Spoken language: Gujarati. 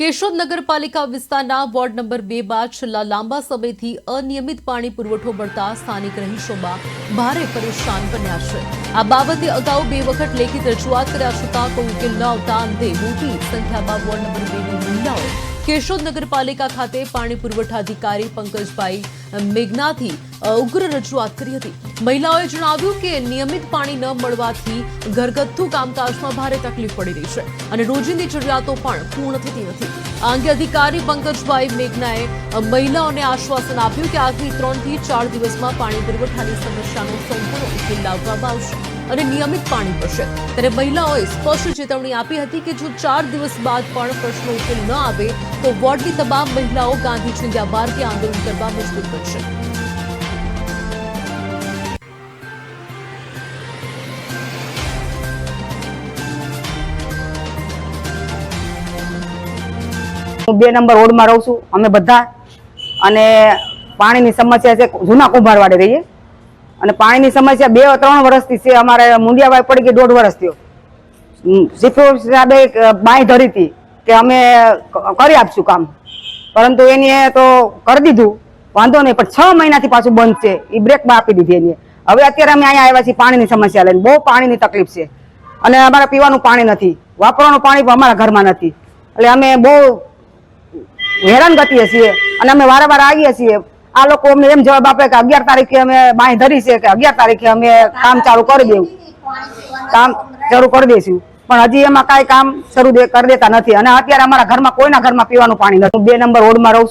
કેશોદ નગરપાલિકા વિસ્તારના વોર્ડ નંબર બે બાદ છેલ્લા લાંબા સમયથી અનિયમિત પાણી પુરવઠો મળતા સ્થાનિક રહીશોમાં ભારે પરેશાન બન્યા છે. આ બાબતે અગાઉ બે વખત લેખિત રજૂઆત કર્યા છતાં કોઈ ઉકેલ ન આવતા અંતે મોટી સંખ્યામાં વોર્ડ નંબર બેની મહિલાઓ કેશોદ નગરપાલિકા ખાતે પાણી પુરવઠા અધિકારી પંકજભાઈ મેઘનાથી ઉગ્ર રજૂઆત કરી હતી. મહિલાઓએ જણાવ્યું કે નિયમિત પાણી ન મળવાથી ઘરગથ્થુ કામકાજમાં ભારે તકલીફ પડી રહી છે અને રોજિંદી જરૂરિયાતો પણ પૂર્ણ થતી નથી. આ અંગે અધિકારી પંકજભાઈ મેઘનાએ મહિલાઓને આશ્વાસન આપ્યું કે આગામી ત્રણથી ચાર દિવસમાં પાણી પુરવઠાની સમસ્યાનો સંપૂર્ણ ઉકેલ લાવવામાં આવશે અને નિયમિત પાણી મળશે. ત્યારે મહિલાઓએ સ્પષ્ટ ચેતવણી આપી હતી કે જો ચાર દિવસ બાદ પણ પ્રશ્નો ઉકેલ ન આવે તો વોર્ડની તમામ મહિલાઓ ગાંધી ચિંધ્યા બારથી આંદોલન કરવા મજબૂર બનશે. હું બે નંબર રોડમાં રહું છું. અમે બધા. અને પાણીની સમસ્યા છે, જૂના કુંભારવાડે રહીએ. અને પાણીની સમસ્યા બે ત્રણ વર્ષથી છે. અમારે મુંડિયાભાઈ પડી ગઈ, દોઢ વર્ષ થયો. સિફો સાહેબે બાંય ધરી હતી. કે અમે કરી આપશું કામ. પરંતુ એને તો કરી દીધું. વાંધો નહીં, પણ છ મહિનાથી પાછું બંધ છે. એ બ્રેકમાં આપી દીધી એને હવે અત્યારે અમે અહીંયા આવ્યા છીએ પાણીની સમસ્યા લઈને. બહુ પાણીની તકલીફ છે. અને અમારે પીવાનું પાણી નથી. વાપરવાનું પાણી પણ અમારા ઘરમાં નથી. એટલે અમે બહુ હેરાન કરીએ છીએ. અને અમે વારંવાર આવીએ છીએ. આ લોકો અમને એમ જવાબ આપે કે અગિયાર તારીખે અમે બાંય ધરી છે કે અગિયાર તારીખે અમે કામ ચાલુ કરી દેવું. કામ ચાલુ કરી દઈશું પણ હજી એમાં કાંઈ કામ શરૂ કરી દેતા નથી. અને અત્યારે અમારા ઘરમાં કોઈના ઘરમાં પીવાનું પાણી નથી. બે નંબર રોડમાં રહું